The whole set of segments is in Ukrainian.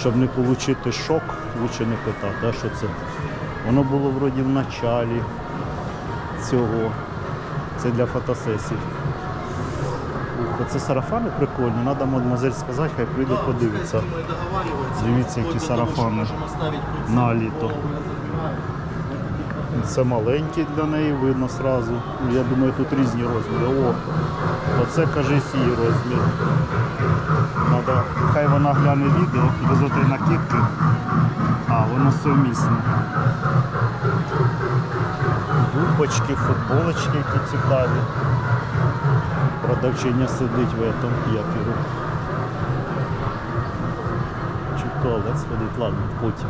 щоб не отримати шок, краще не питати, а що це. Воно було вроді в началі цього. Це для фотосесій. Ух, Це сарафани прикольні, треба мадемуазель сказати, хай прийде подивитися. Дивіться, які сарафани на літо. Це маленький для неї видно сразу. Я думаю, тут різні розміри. О, оце кажись її розмір. Надо, хай вона гляне відео отої накидки. А, воно сумісне. Губочки, футболочки, які цікаві. Продавчиня сидить в этом, його. Чи туалет сходить, ладно, потім.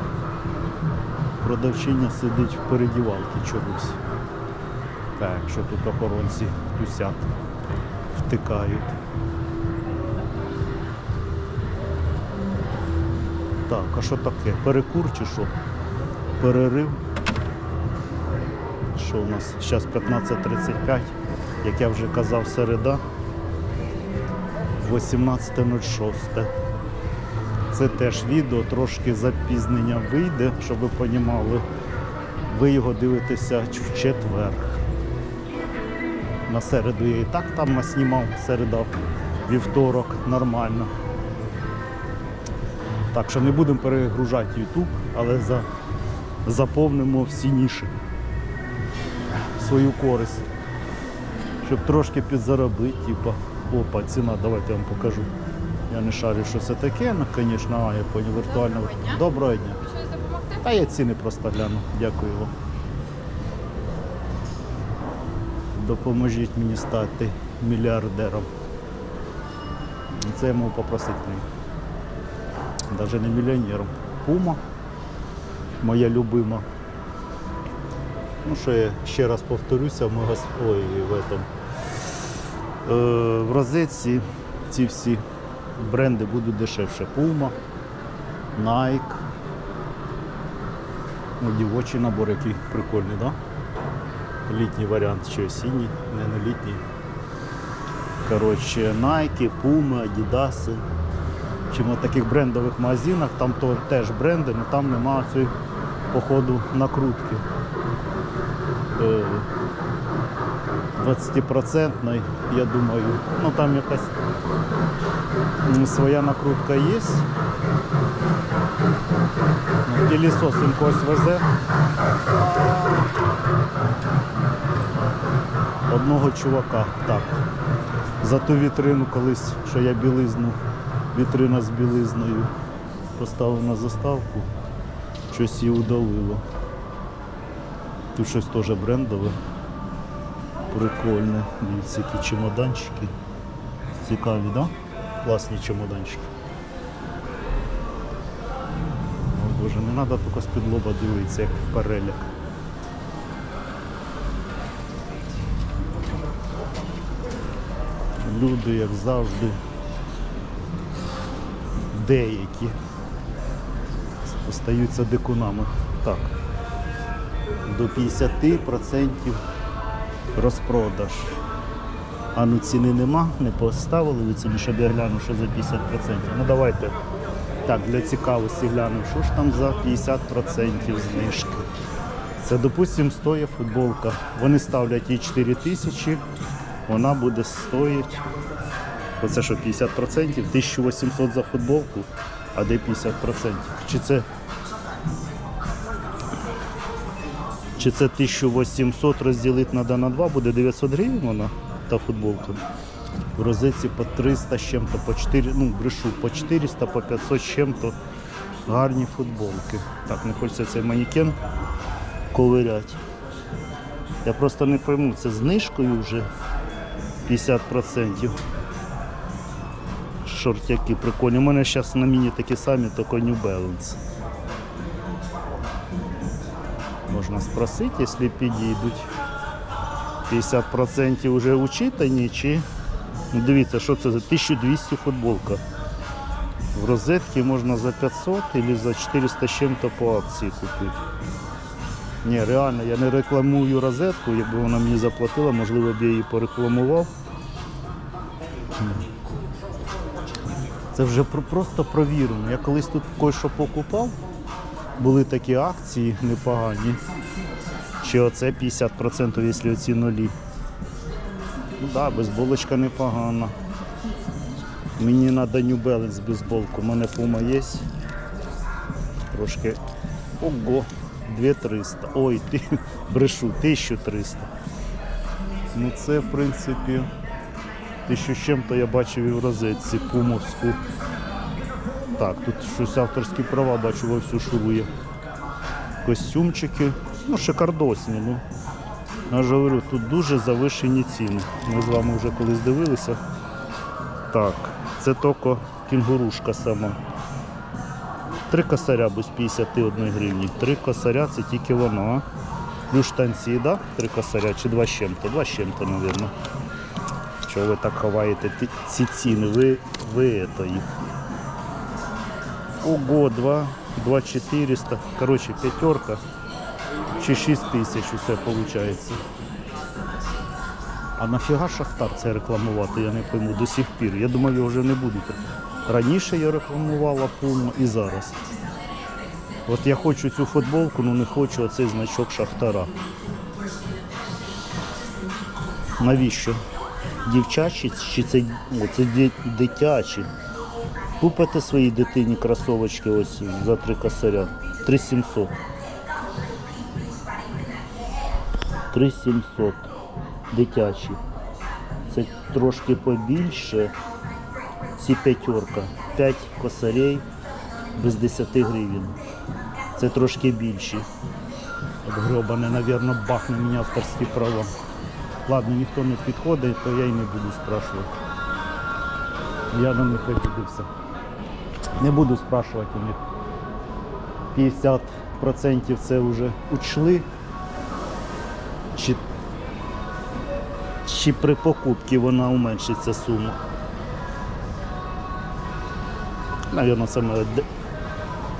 Продавчиня сидить в передівалці чогось. Так, що тут охоронці тусять, втикають. Так, а що таке? Перекур чи що? Перерив. Що у нас? Зараз 15.35, як я вже казав, середа. 18.06. Це теж відео, трошки запізнення вийде, щоб ви розуміли. Ви його дивитеся в четвер. На середу я і так там наснімав, середа, вівторок, нормально. Так що не будемо перегружати YouTube, але за, заповнимо всі ніші свою користь. Щоб трошки підзаробити, типа, опа, ціна, давайте я вам покажу. Я не шарю, що це таке, ну, звісно, а, я поняв, віртуально. Доброго дня. Доброго дня. Щось допомогти? Та я ціни просто гляну. Дякую вам. Допоможіть мені стати мільярдером. Це я можу попросити мені. Навіть не мільйонером. Пума, моя любима. Ну що я ще раз повторюся, магаз... Ой, в этом. Е, в розетці ці всі бренди будуть дешевше. Puma, Nike. Ну, дівочий набор, який прикольний, да? Літній варіант чи осінній, не на літній. Коротше, Nike, Puma, Adidas. Чим в таких брендових магазинах, там то теж бренди, але там немає цієї, походу, накрутки. Е, 20%, я думаю, ну там якась своя накрутка є. Пілісос він когось везе. Одного чувака. Так. За ту вітрину колись, що я білизну, вітрина з білизною поставив на заставку, щось її удалило. Тут щось теж брендове. Прикольне. Дивіться, які чемоданчики. Цікаві, так? Да? Класні чемоданчики. О Боже, не треба тільки з-під дивитися, як переляк. Люди, як завжди, деякі остаються дикунами. Так, до 50% розпродаж. А ну ціни нема, не поставили ви ціни, щоб я глянув, що за 50%. Ну давайте так, для цікавості глянемо, що ж там за 50% знижки. Це, допустимо, стоїть футболка. Вони ставлять їй 4 тисячі, вона буде стоїть. Оце що 50%, 1800 за футболку, а де 50%? Чи це Чи це 1800 розділити на 2, буде 900 гривень вона, та футболка. В розетці по 300 з чим-то, по 4, ну, брешу, по 400, по 500 з чим-то гарні футболки. Так, не хочеться цей манекен ковиряти. Я просто не пойму, це знижкою вже 50%. Шортяки прикольні. У мене зараз на міні такі самі, тільки New Balance. Можна спросити, якщо підійдуть. 50% вже учитані чи. Ну, дивіться, що це за 1200 футболка. В розетці можна за 500 або за 400 з чим-то по акції купити. Ні, реально, я не рекламую розетку, якби вона мені заплатила, можливо б я її порекламував. Це вже про- просто провірено. Я колись тут кое-що покупав, були такі акції непогані. Чи оце 50%, якщо оці нулі. Ну да, бейсболочка непогана. Мені треба Balance бейсболку. У мене Puma є. Трошки. Ого, 2300. Ой, ти брешу, 1300. Ну це в принципі. Тисячу з чим-то я бачив і в розетці пумовську. Так, тут щось авторські права бачу вовсю шурує. Костюмчики. Ну, шикардосні. Ну. Я ж говорю, тут дуже завишені ціни. Ми з вами вже колись дивилися. Так, це тільки кінгурушка сама. Три косаря без 51 гривні. Три косаря це тільки воно. а? Плюс штанці, да? Три косаря чи два з? Два з чим-то, мабуть. Чого ви так ховаєте ці ціни? Ви, ви это їх. Ого, 2, 2 400. Короче, пятерка. Чи 6 тисяч усе виходить. А нафіга Шахтар це рекламувати, я не пойму до сих пір. Я думав, його вже не будуть. Раніше я рекламувала Пума і зараз. От я хочу цю футболку, але не хочу оцей значок Шахтара. Навіщо? Дівчачі чи це, о, це дитячі? Купите своїй дитині кросовочки ось за три косаря. 3700. 3700. Дитячі. Це трошки побільше. Ці п'ятерка. 5 косарей без 10 гривень. Це трошки більші. От гробане, напевно, бахне мені авторські права. Ладно, ніхто не підходить, то я й не буду спрашувати. Я на них обідився. Не буду спрашувати у них. 50% це вже учли. Чи, чи при покупці вона уменшиться сума. Навірно, саме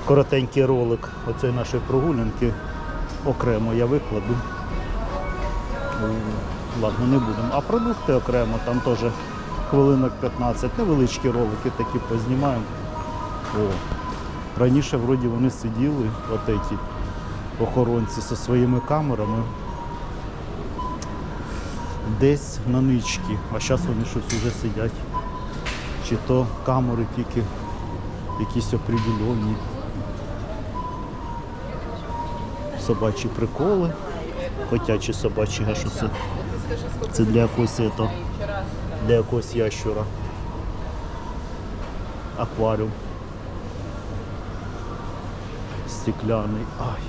коротенький ролик оцієї нашої прогулянки окремо я викладу. Ладно, не будемо. А продукти окремо, там теж хвилинок 15, невеличкі ролики такі познімаємо. О. Раніше вроді вони сиділи, от ці охоронці зі своїми камерами. Десь на нички, а зараз вони щось вже сидять. Чи то камери тільки якісь определенні. Собачі приколи, котячі собачі, це? Це для якогось ето, для якогось ящура. Акваріум. Стекляний. Ай.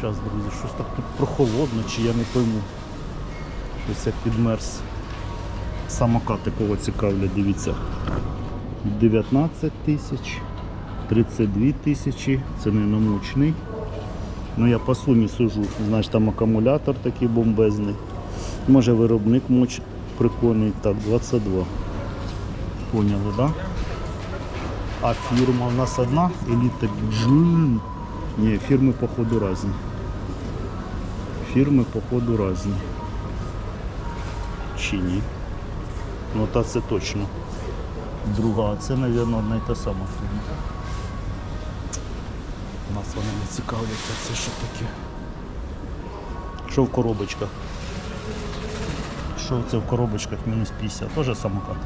Зараз, друзі, щось так тут прохолодно, чи я не пойму. Щось я підмерз. Самокати кого цікавлять, дивіться. 19 тисяч, 32 тисячі, це не намучний. Ну я по сумі сужу, знаєш, там акумулятор такий бомбезний. Може виробник моч прикольний. Так, 22. Поняли, да? А фірма у нас одна, еліта Джин. Ні, фірми походу різні. Фірми походу різні. Чи ні? Ну та це точно. Друга, це, мабуть, одна і та сама фірма. Нас вони не цікавлять, а це що таке? Що в коробочках? Що це в коробочках мінус 50? Теж самокат.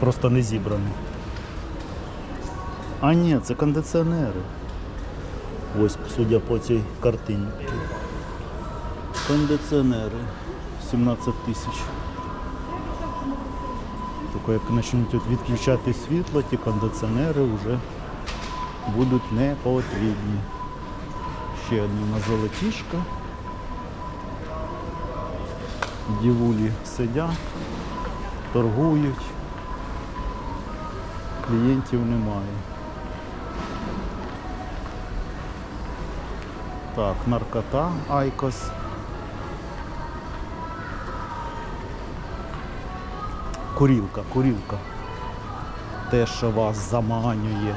Просто не зібраний. А ні, це кондиціонери. Ось, судя по цій картині. Кондиціонери. 17 тисяч. Тільки як почнуть відключати світло, ті кондиціонери вже будуть не. Ще одна золотішка. Дівулі сидять, торгують, клієнтів немає. Так, наркота, Айкос. Курілка, курілка. Те, що вас заманює.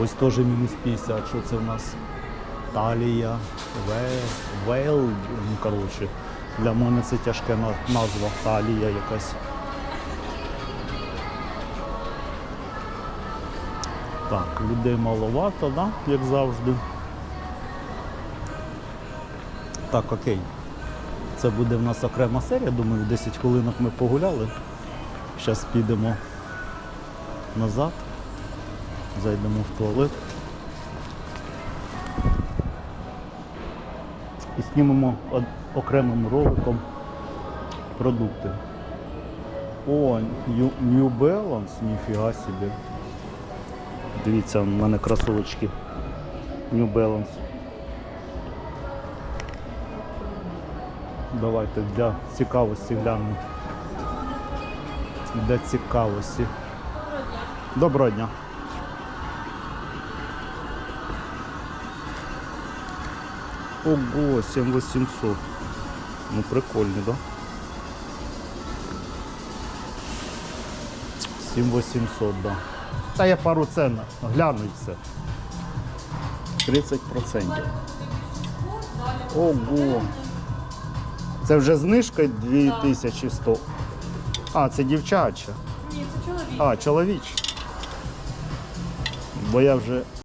Ось теж мінус 50, що це в нас Талія, вел, ну коротше, для мене це тяжка назва Талія якась. Так, людей маловато, да? як завжди. Так, окей. Це буде в нас окрема серія, думаю, 10 хвилинок ми погуляли. Зараз підемо назад, зайдемо в туалет. І знімемо окремим роликом продукти. О, New, Balance, ніфіга собі. Дивіться, в мене кросовочки New Balance. Давайте для цікавості глянемо. Для цікавості. Доброго дня. Ого, 7800. Ну прикольні, да? 7800, да. Та я пару цен гляну і все. 30%. Ого. Це вже знижка 2100. А, це дівчача. Ні, це чоловіч. А, чоловіча. Бо я вже